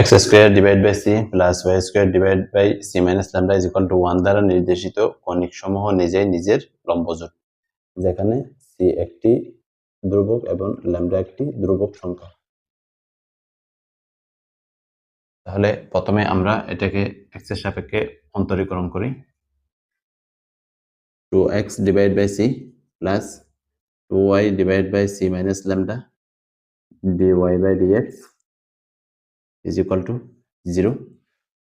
X square divide by c plus y square divide by c minus lambda is equal to one দ্বারা নির্দেশিত কণিক সমূহ নিজেই নিজের লম্বজোট, যেখানে সি একটি ধ্রুবক এবং ল্যামডা একটি ধ্রুবক সংখ্যা। তাহলে প্রথমে আমরা এটাকে এক্সের সাপেক্ষে অন্তরীকরণ করি। Two x divide by c plus two y divide by c minus lambda d y by d x is equal to zero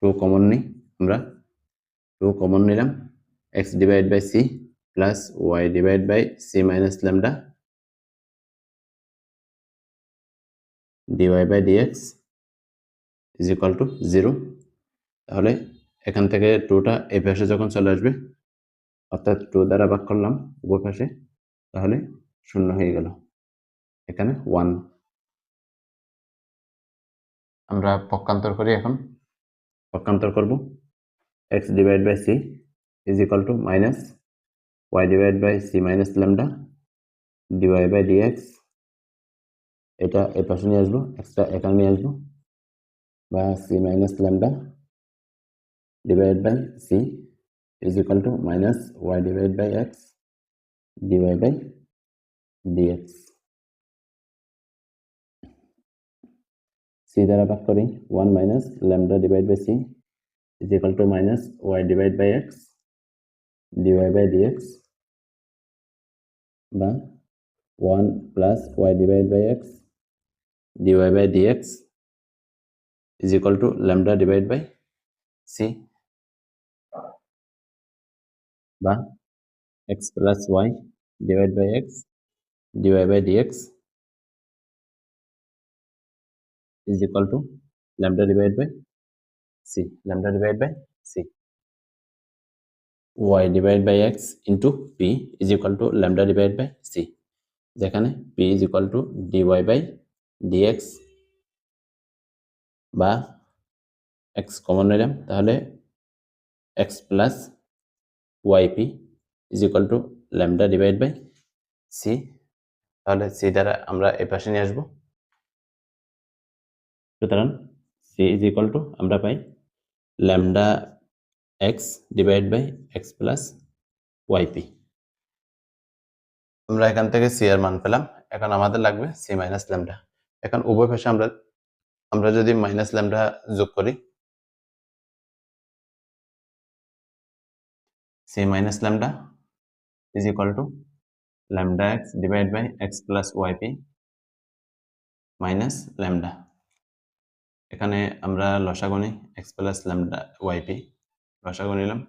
two common নিই আমরা টু কমন নিলাম। X divide by c plus y divide by c minus lambda dy by dx is equal to zero তাহলে এখান থেকে টুটা এই পাশে যখন চলে আসবে, অর্থাৎ টু দ্বারা ভাগ করলাম উভয় পাশে, তাহলে শূন্য হয়ে গেল। এখানে ওয়ান আমরা পক্ষান্তর করি এখন। পক্ষান্তর করব। X divide by c is equal to minus y divide by c minus lambda dy by dx এটা এ পাশে নিয়ে আসব এক্সট্রা এখানে নিয়ে আসব। বা c minus lambda divide by c is equal to minus y divide by x dy by dx c দ্বারা ভাগ করি one minus lambda divide by c is equal to minus y divide by x dy by dx বা one plus y divide by x dy by dx is equal to lambda divided by c বা x plus y divided by x dy by dx is equal to lambda divided by c lambda divided by c y divided by x into p is equal to lambda divided by c যেখানে p is equal to dy by dx বা x common নিলাম তাহলে x plus yp is equal to lambda divide by c তাহলে c দ্বারা আমরা এ পাশে নিয়ে আসব সুতরাং সি ইজ ইকুয়াল টু আমরা পাই lambda x divide by x plus yp আমরা এখান থেকে সি এর মান পেলাম। এখন আমাদের লাগবে সি মাইনাস ল্যামডা। এখন উভয় পাশে আমরা আমরা যদি মাইনাস ল্যামডা যোগ করি c minus lambda is equal to lambda x divide by x plus yp minus lambda. এখানে আমরা লসাগু এক্স প্লাস ল্যামডা ওয়াইপি লসাগু নিলাম।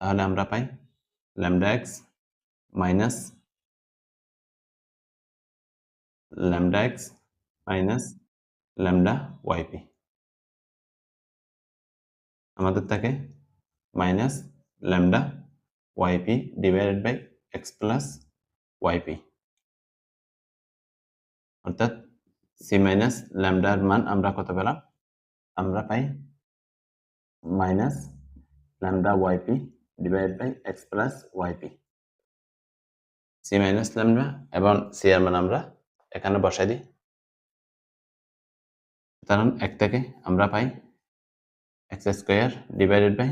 তাহলে আমরা পাই lambda x minus lambda x minus lambda yp আমাদের থাকে minus lambda yp divided by x plus yp অর্থাৎ সি মাইনাস ল্যামডার মান আমরা কত পেলাম? আমরা পাই minus lambda yp divide by x plus yp c minus lambda এবং সি এর মান আমরা এখানে বসাই দিই। কারণ এক থেকে আমরা পাই x square divided by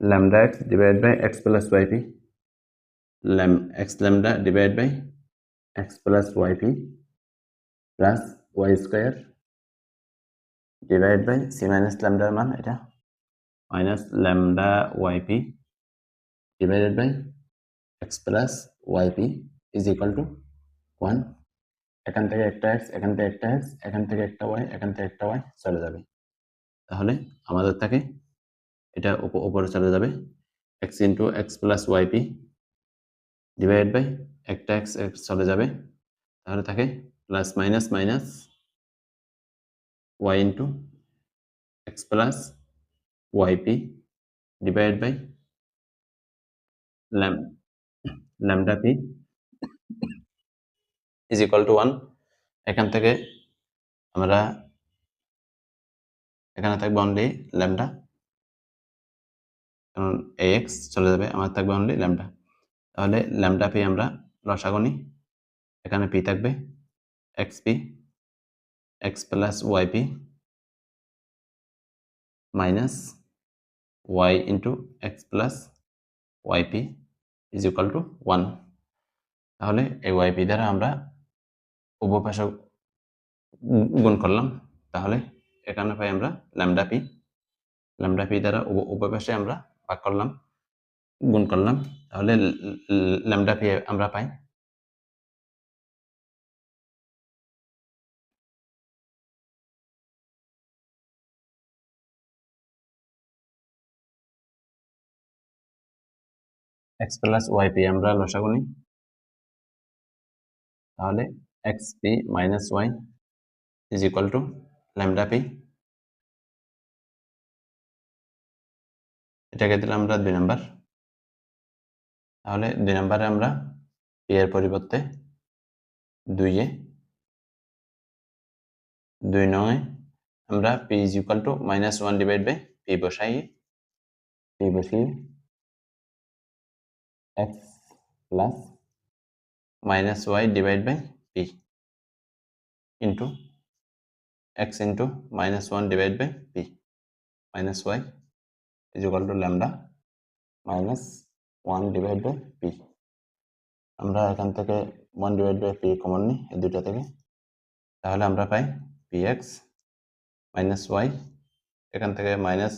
lambda x divide by x plus yp lam x lambda divide by x plus yp plus y square divide by c minus ল্যামডার মান, এটা minus lambda yp divided by x plus yp is equal to one. এখান থেকে একটা x, এখান থেকে একটা x, এখান থেকে একটা ওয়াই, এখান থেকে একটা ওয়াই, চলে যাবে। তাহলে আমাদের থাকে এটা উপরে চলে যাবে। X into x plus yp divide by একটা এক্স এক্স চলে যাবে। তাহলে থাকে plus minus minus y into x plus yp divide by lam lambda p is equal to one এখান থেকে আমরা এখানে থাকবে অনলি ল্যামডা কারণ এক্স চলে যাবে, আমার থাকবে অনলি ল্যামডা তাহলে ল্যামডা পি আমরা লসাগনি এখানে পি থাকবে x plus y p minus y into x plus yp is equal to one তাহলে এই ওয়াইপি দ্বারা আমরা উভয় গুণ করলাম। তাহলে এখানে পাই আমরা ল্যামডা পি ল্যামডা পি দ্বারা উভয় পাশে আমরা ভাগ করলাম, গুণ করলাম। তাহলে ল্যামডা পি আমরা পাই এক্স প্লাস ওয়াই পি আমরা লসাগু তাহলে x p minus y is equal to lambda p এটাকে দিলাম আমরা দুই নাম্বার তাহলে দুই নাম্বারে আমরা পি এর পরিবর্তে দুইয়ে দুই নয় আমরা p is equal to minus one divide by p বসাই। পি বসিয়ে x plus minus y divided by p into x into minus 1 divided by p minus y is equal to lambda minus 1 divided by p আমরা এখান থেকে 1 divided by p কমন নিই এই দুইটা থেকে তাহলে আমরা পাই px minus y এখান থেকে minus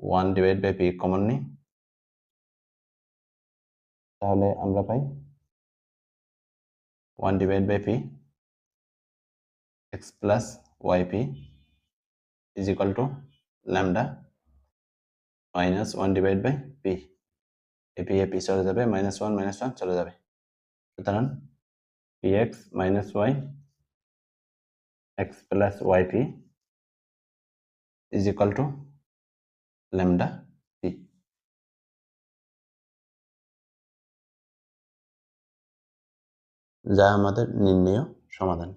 1 divided by p কমন নিই তাহলে আমরা পাই one divide by p x plus y p is equal to lambda minus one divide by p A p এ পি চলে যাবে মাইনাস ওয়ান মাইনাস ওয়ান চলে যাবে। সুতরাং p x minus y x plus y p is equal to lambda যা আমাদের নির্ণয় সমাধান।